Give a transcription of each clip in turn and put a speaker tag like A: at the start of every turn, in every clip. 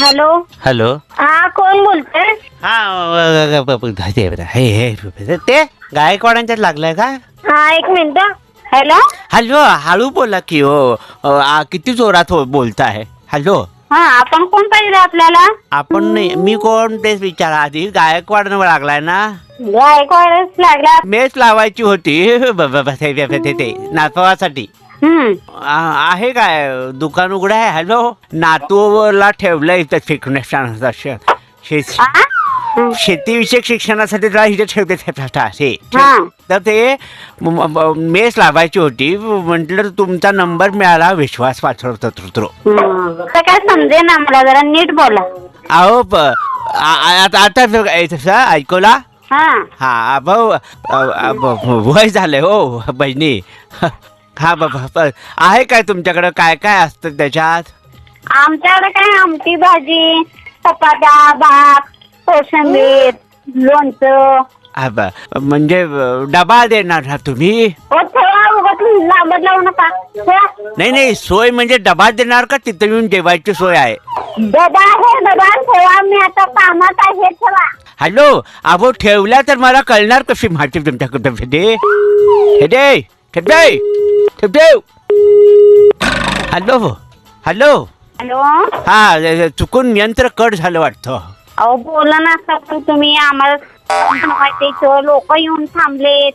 A: Hello?
B: Hello?
A: हा कोण बोलतोय?
B: हा अ, ब- ब- ते हे हे ते गायकवाडांच्यात लागलाय का?
A: हा एक मिनिट हॅलो?
B: हॅलो हळू बोला की हो. अ, आ, किती जोरात हो बोलताय? हॅलो?
A: हा आपण कोण पाहिजे आपल्याला?
B: आपण नाही मी कोण तेच विचारा आधी. गायकवाड लागलाय ना?
A: गायकवाडच लागला.
B: मेस लावायची होती. ब- ब- ब- ते- ते- ते- ते नातवासाठी
A: हम्म.
B: आ- आहे काय? दुकान उघडं आहे? हॅलो? नातूला ठेवलं इथं शिकण्यासाठी शे
A: आ? हं.
B: शेतीविषयक शिक्षणासाठी त्याला इथे ठेवते असे
A: हा.
B: तर ते म- म- मेस लावायची होती. म्हटलं तुमचा नंबर मिळाला विश्वास पाठवतो तुत्रो.
A: तर काय समजे ना मला जरा नीट बोला.
B: अहो प- आ- आ- आता आता ए, तसं ऐकवला
A: हा.
B: हा भाऊ अ- अ- ब- वय झालंय हो बहिणी. हा ब- ब- ब- आहे काय तुमच्याकडं? काय काय असतं त्याच्यात?
A: आमच्याकडे काय? आमटी भाजी चपात्या भात कोशिंबीर लोणचं.
B: हा ब- म्हणजे अ, डबा देणार ना तुम्ही?
A: ओ ठेवा उगाच लांबत लावू नका. ठेवा.
B: नाही नाही सोय म्हणजे डबा देणार का तिथं येऊन जेवायची सोय आहे?
A: डबा आहे डबा ठेवा मी आता कामात आहे ठेवा.
B: हॅलो अहो ठेवल्या तर मला कळणार कशी माहिती तुमच्याकडे फेदे हेडे ठेवते ठेवते हॅलो हॅलो
A: हॅलो
B: हा चुकून यंत्र कट झालं वाटतं.
A: अहो बोला ना पण तुम्ही आम्हाला लोक येऊन थांबलेत.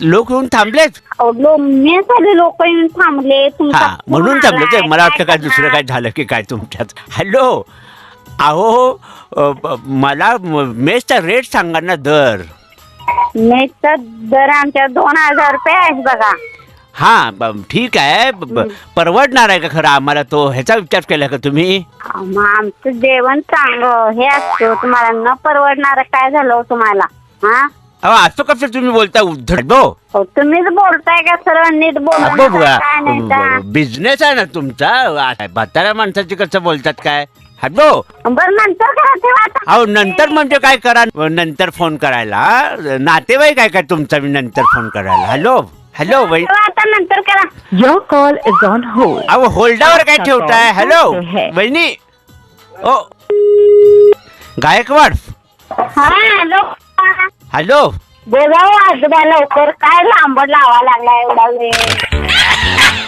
B: लोक येऊन थांबलेत?
A: अहो, लो- मेस वाले लोक येऊन थांबले तुमचा
B: हा म्हणून थांबले ते
A: आलाय.
B: मला वाटतं काय दुसरं? काय झालं की काय तुमच्यात. हॅलो अहो अ, ब- मला म- मेसचा रेट सांगा ना दर.
A: मेसचा दर आमच्या दोन हजार रुपये आहे बघा.
B: हा ब- ठीक आहे. ब- ब- परवडणार आहे का खरं आम्हाला तो? ह्याचा विचार केला का तुम्ही?
A: मग आमचं जेवण चांगलं हे असतं. तुम्हाला न परवडणार काय झालं हो तुम्हाला? हा?
B: अहो असं कसं तुम्ही बोलता? उद्धट हो
A: तुम्हीच बोलताय का सरळ? नीट बोलू नका, काय नाही का
B: बिझनेस आहे ना तुमचा. आ- म्हाताऱ्या माणसाची कसं बोलतात काय? हॅलो
A: बरं नंतर करा आता.
B: अहो नंतर म्हणजे काय करा? नंतर फोन करायला. नातेवाईक आहे काय तुमचा? मी नंतर फोन करायला. हॅलो हॅलो बाई
A: नंतर करा.
C: Your call is on hold.
B: अहो होल्डावर काय ठेवताय? हॅलो. बहिणी ओ. गायकवाड
A: हा हॅलो.
B: हॅलो.
A: बोला हो आजोबा लवकर. काय लांबड लावा लागला एवढा वेळ?